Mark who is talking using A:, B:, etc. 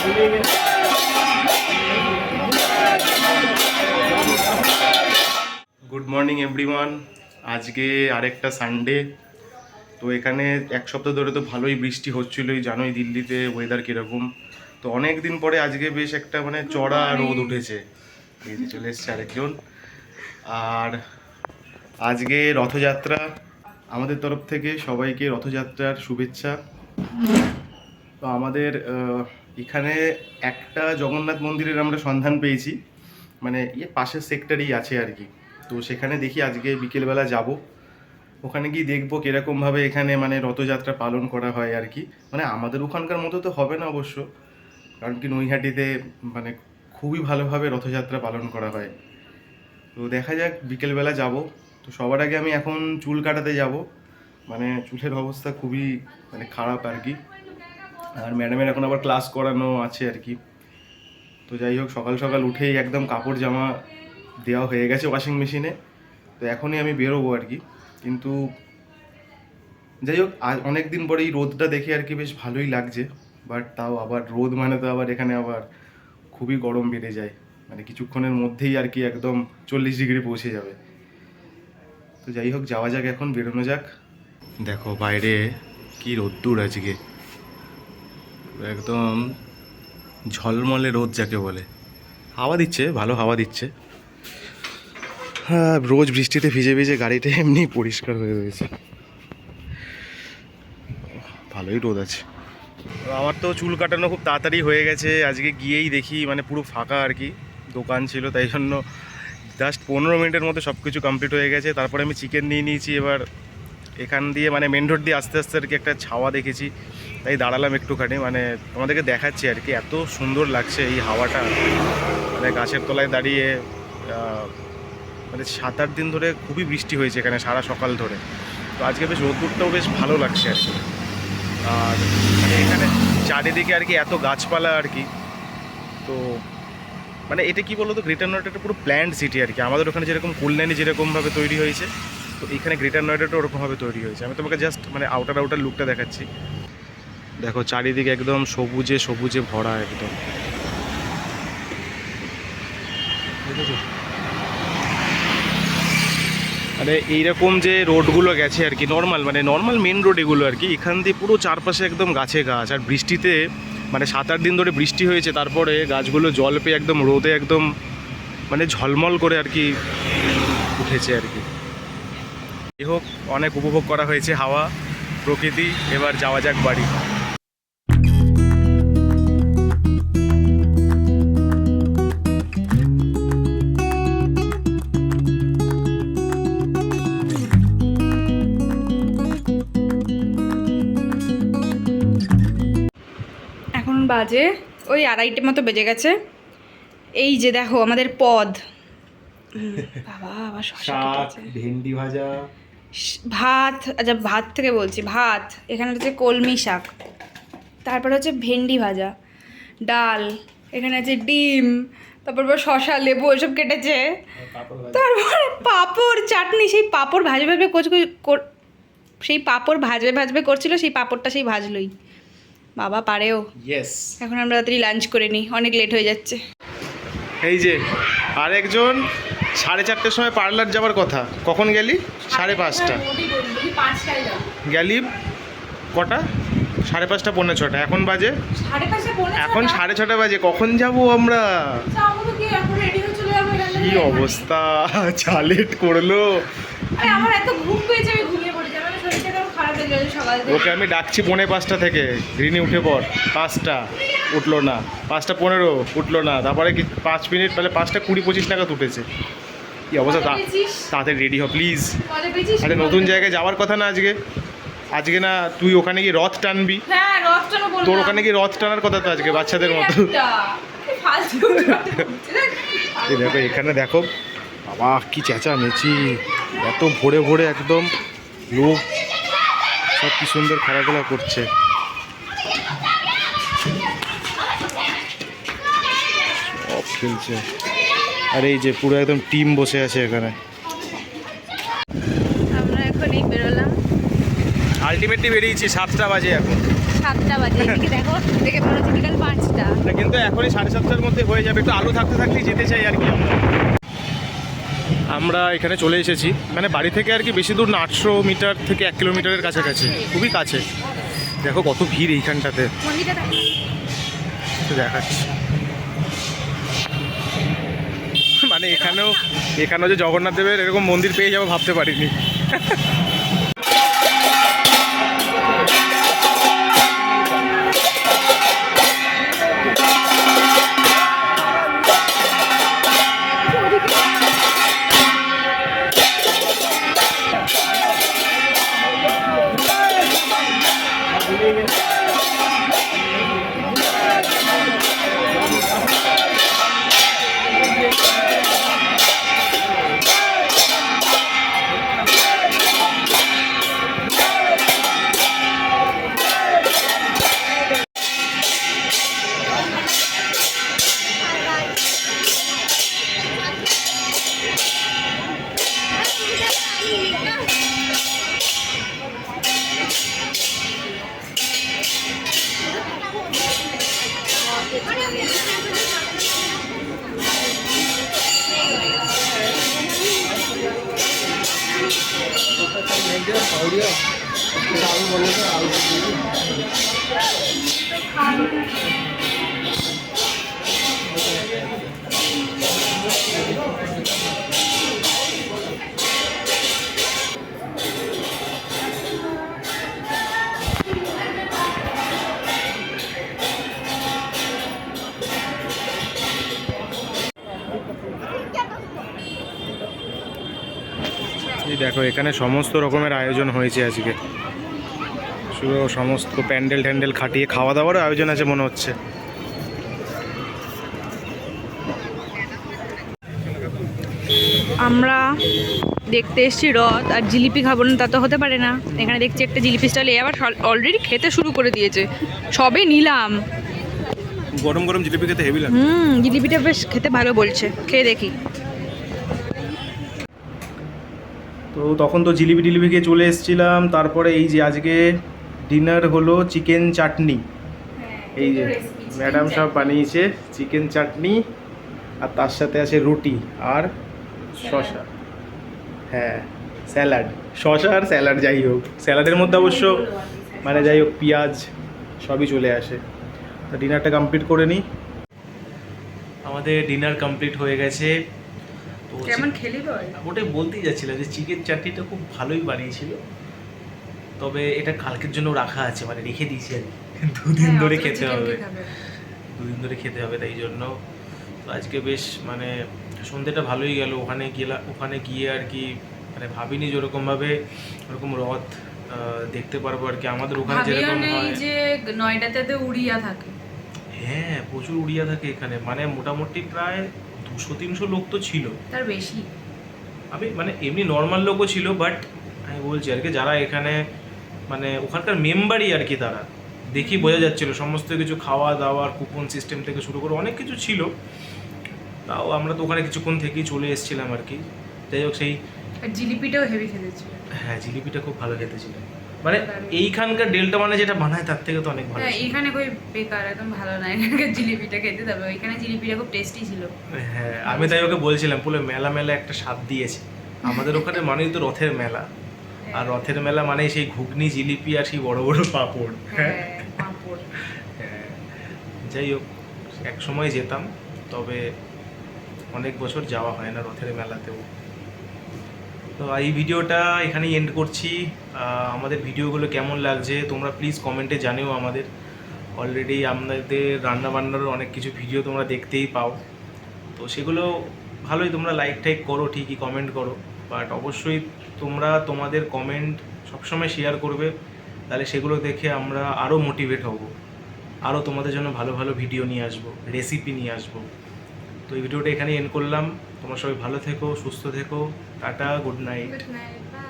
A: Good morning everyone আজকে আরেকটা Sunday তো এখানে এক সপ্তাহ ধরে তো ভালোই বৃষ্টি হচ্ছিলোই জানোই দিল্লিতে ওয়েদার কীরকম। তো অনেক দিন পরে আজকে বেশ একটা মানে চড়া রোদ উঠেছে। এই যে চলে এসছে আরেকজন। আর আজকে রথযাত্রা। আমাদের তরফ থেকে সবাইকে রথযাত্রার শুভেচ্ছা। তো আমাদের এখানে একটা জগন্নাথ মন্দিরের আমরা সন্ধান পেয়েছি। মানে ইয়ে পাশের সেক্টরেই আছে আর কি। তো সেখানে দেখি আজকে বিকেলবেলা যাব। ওখানে গিয়ে দেখব কীরকমভাবে এখানে মানে রথযাত্রা পালন করা হয় আর কি। মানে আমাদের ওখানকার মতো তো হবে না অবশ্য। কারণ কি নৈহাটিতে মানে খুবই ভালোভাবে রথযাত্রা পালন করা হয়। তো দেখা যাক, বিকেলবেলা যাব। তো সবার আগে আমি এখন চুল কাটাতে যাব। মানে চুলের অবস্থা খুবই মানে খারাপ আর কি। আর ম্যাডামের এখন আবার ক্লাস করানো আছে আর কি। তো যাই হোক, সকাল সকাল উঠেই একদম কাপড় জামা দেওয়া হয়ে গেছে ওয়াশিং মেশিনে তো এখনই আমি বেরোবো আর কি। কিন্তু যাই হোক, আজ অনেক দিন পরে এই রোদটা দেখে আর কি বেশ ভালোই লাগছে। বাট তাও আবার রোদ মানে তো আবার এখানে আবার খুবই গরম বেড়ে যায়। মানে কিছুক্ষণের মধ্যেই আর কি একদম চল্লিশ ডিগ্রি পৌঁছে যাবে। তো যাই হোক, যাওয়া যাক এখন, বেরোনো যাক। দেখো বাইরে কি রোদ্দুর আজকে। একদম ঝলমলে রোদ যাকে বলে। হাওয়া দিচ্ছে, ভালো হাওয়া দিচ্ছে। হ্যাঁ রোজ বৃষ্টিতে ভিজে ভিজে গাড়িটা এমনি পরিষ্কার হয়ে রয়েছে। ভালোই রোদ আছে। আমার তো চুল কাটানো খুব তাড়াতাড়ি হয়ে গেছে। আজকে গিয়েই দেখি মানে পুরো ফাঁকা আর কি। দোকান ছিল, তাই জন্য জাস্ট পনেরো মিনিটের মধ্যে সব কিছু কমপ্লিট হয়ে গেছে। তারপরে আমি চিকেন নিয়ে নিয়েছি, এবার এখান দিয়ে মানে মেন রোড দিয়ে আস্তে আস্তে আর কি একটা ছাওয়া দেখেছি। তাই দাঁড়ালাম একটুখানি মানে তোমাদেরকে দেখাচ্ছি আর কি, এত সুন্দর লাগছে এই হাওয়াটা। মানে গাছের তলায় দাঁড়িয়ে মানে সাত আট দিন ধরে খুবই বৃষ্টি হয়েছে এখানে সারা সকাল ধরে। তো আজকে বেশ রোদ্দুরটাও বেশ ভালো লাগছে আর কি। আর মানে এখানে চারিদিকে আর কি এত গাছপালা আর কি। তো মানে এটা কি বলতো গ্রেটার নয়ডা একটা পুরো প্ল্যান্ড সিটি আর কি। আমাদের ওখানে যেরকম কল্যাণী যেরকমভাবে তৈরি হয়েছে, তো এখানে গ্রেটার নয়ডাটা ওরকমভাবে তৈরি হয়েছে। আমি তোমাকে জাস্ট মানে আউটার আউটার লুকটা দেখাচ্ছি। দেখো চারিদিকে একদম সবুজে সবুজে ভরা একদম? মানে এইরকম যে রোডগুলো গেছে আর কি নর্মাল মানে নর্মাল মেন রোড এগুলো আর কি এখান দিয়ে পুরো চারপাশে একদম গাছে গাছ আর বৃষ্টিতে মানে সাত আট দিন ধরে বৃষ্টি হয়েছে তারপরে গাছগুলো জল পেয়ে একদম রোদে একদম মানে ঝলমল করে আর কি উঠেছে আর কি। হোক অনেক উপভোগ করা হয়েছে হাওয়া প্রকৃতি এবার যাওয়া যাক বাড়ি।
B: বাজে ওই আড়াইটে মতো বেজে গেছে। এই যে দেখো আমাদের পদ। বাবা আবার।
A: ভেন্ডি ভাজা।
B: ভাত আচ্ছা ভাত থেকে বলছি ভাত। এখানে হচ্ছে কলমি শাক। তারপর হচ্ছে ভেন্ডি ভাজা। ডাল এখানে আছে ডিম তারপর শশা লেবু এসব কেটেছে। তারপরে পাঁপড় চাটনি সেই পাঁপড় ভাজে ভাজবে কোচ কর- সেই পাঁপড় ভাজবে ভাজবে করছিল সেই পাঁপড়টা সেই ভাজলই। বাবা পারেও।
A: ইয়েস
B: এখন আমরা রাত্রি লাঞ্চ করে নিই অনেক লেট হয়ে যাচ্ছে।
A: এই যে আরেকজন সাড়ে চারটের সময় পার্লার যাওয়ার কথা। কখন গেলি? সাড়ে পাঁচটা। গেলি কটা? সাড়ে পাঁচটা পৌনে ছটা। এখন বাজে? এখন সাড়ে ছটা বাজে। কখন যাব আমরা? কি অবস্থা? চালেট করল।
B: আমার এত ঘুম পেয়েছে আমি ঘুমিয়ে পড়েছি আমার শরীরটা কেমন খারাপ হয়ে গেছে সকাল থেকে
A: ওকে আমি ডাকছি পৌনে পাঁচটা থেকে। গ্রিনি উঠে পর পাঁচটা। উঠল না। পাঁচটা পনেরো উঠল না। তারপরে কি পাঁচ মিনিট তাহলে পাঁচটা কুড়ি পঁচিশ নাগাদ উঠেছে। কি অবস্থা? তাড়াতাড়ি রেডি হ প্লিজ। আরে নতুন জায়গায় যাওয়ার কথা না আজকে। আজকে না তুই ওখানে গিয়ে রথ টানবি।
B: হ্যাঁ
A: তোর ওখানে গিয়ে রথ টানার কথা তো আজকে বাচ্চাদের মতো। দেখো এখানে দেখো। বাবা কি চেঁচামেচি। এত ভোরে ভোরে একদম লোক সব কি সুন্দর খেলাধুলা করছে। খেলছে। আর এই যে পুরো একদম টিম বসে আছে এখানে।
B: আমরা এখন এই বেরোলাম।
A: আলটিমেটলি বেরিয়েছি সাতটা বাজে এখন।
B: সাতটা বাজে এদিকে দেখো দেখে মনে হচ্ছে বিকাল পাঁচটা।
A: কিন্তু এখনই সাড়ে সাতটার মধ্যে হয়ে যাবে। একটু আলো থাকতে থাকলেই যেতে চাই আর কি আমরা। আমরা এখানে চলে এসেছি। মানে বাড়ি থেকে আর কি বেশি দূর না, আটশো মিটার থেকে এক কিলোমিটারের কাছাকাছি। খুবই কাছে। দেখো কত ভিড় এইখানটাতে। দেখাচ্ছি। মানে এখানেও এখানেও যে জগন্নাথ দেবের এরকম মন্দির পেয়ে যাব ভাবতে পারিনি। দেখো, এখানে সমস্ত রকমের আয়োজন হয়েছে আজকে। শুধু সমস্ত প্যান্ডেল ট্যান্ডেল খাটিয়ে খাওয়া দাওয়ারও আয়োজন আছে মনে হচ্ছে।
B: আমরা দেখতে এসেছি রথ, আর জিলিপি খাব না, তা তো হতে পারে না। এখানে দেখছি একটা জিলিপি স্টল, আবার অলরেডি খেতে শুরু করে দিয়েছে। সবে নিলাম।
A: গরম গরম জিলিপি খেতে হেভি লাগে।
B: হুম জিলিপিটা বেশ খেতে ভালো বলছে। খেয়ে দেখি।
A: তো তখন তো জিলিপি টিলিপি খেয়ে চলে এসেছিলাম। তারপরে এই যে আজকে ডিনার হলো চিকেন চাটনি এই যে ম্যাডাম সব বানিয়েছে চিকেন চাটনি আর তার সাথে আছে রুটি আর শশা হ্যাঁ স্যালাড শশা আর স্যালাড যাই হোক। স্যালাডের মধ্যে অবশ্য মানে যাই হোক পেঁয়াজ সবই চলে আসে। তো ডিনারটা কমপ্লিট করে নিই। আমাদের ডিনার কমপ্লিট হয়ে গেছে। তো
B: খেলি বল
A: ওটাই বলতেই যাচ্ছিলাম যে চিকেন চাটনিটা খুব ভালোই বানিয়েছিল। তবে এটা কালকের জন্য রাখা আছে মানে রেখে দিয়েছি আর কি। দুদিন ধরে খেতে হবে। দুদিন ধরে খেতে হবে তাই জন্য। তো আজকে বেশ মানে সন্ধ্যেটা ভালোই গেল। ওখানে গেলা ওখানে গিয়ে আর কি মানে ভাবিনি যে ওরকমভাবে ওরকম রথ দেখতে পারব আর কি। আমাদের ওখানে যেরকম হয়।
B: যে নয়ডাতে উড়িয়া থাকে।
A: হ্যাঁ প্রচুর উড়িয়া থাকে এখানে। মানে মোটামুটি প্রায় দুশো তিনশো লোক তো ছিল।
B: তার বেশি।
A: আমি মানে এমনি নর্মাল লোকও ছিল বাট আমি বলছি আর কি যারা এখানে মানে ওখানকার মেম্বারই আর কি তারা। দেখি বোঝা যাচ্ছিল সমস্ত কিছু খাওয়া দাওয়ার কুপন সিস্টেম থেকে শুরু করে অনেক কিছু ছিল। তাও আমরা তো ওখানে কিছুক্ষণ থেকেই চলে এসেছিলাম আর কি। যাই হোক সেই
B: জিলিপিটাও হেভি খেতেছিল
A: হ্যাঁ জিলিপিটা খুব ভালো খেতে ছিল। মানে এইখানকার ডেলটা মানে যেটা বানায় তার থেকে তো অনেক ভালো।
B: হ্যাঁ এখানে কই বেকার একদম ভালো না। এখানকার জিলিপিটা খেতে তবে ওইখানে জিলিপিটা খুব টেস্টি ছিল।
A: হ্যাঁ আমি তাই ওকে বলছিলাম পুরো মেলা মেলা একটা স্বাদ দিয়েছে। আমাদের ওখানে মানেই তো রথের মেলা। আর রথের মেলা মানে সেই ঘুগনি জিলিপি আর সেই বড় বড় পাঁপড়।
B: হ্যাঁ পাঁপড়।
A: হ্যাঁ, যাই হোক এক সময় যেতাম তবে অনেক বছর যাওয়া হয় না রথের মেলাতেও। তো এই ভিডিওটা এখানেই এন্ড করছি। আমাদের ভিডিওগুলো কেমন লাগছে তোমরা প্লিজ কমেন্টে জানিও আমাদের। অলরেডি আমাদের রান্না বান্নারও অনেক কিছু ভিডিও তোমরা দেখতেই পাও। তো সেগুলো ভালোই তোমরা লাইক টাইক করো, ঠিকই কমেন্ট করো। বাট অবশ্যই তোমরা তোমাদের কমেন্ট সবসময় শেয়ার করবে। তাহলে সেগুলো দেখে আমরা আরও মোটিভেট হব। আরও তোমাদের জন্য ভালো ভালো ভিডিও নিয়ে আসব রেসিপি নিয়ে আসব। তো এই ভিডিওটা এখানেই এন্ড করলাম। তোমরা সবাই ভালো থেকো সুস্থ থেকো tata good night
B: good night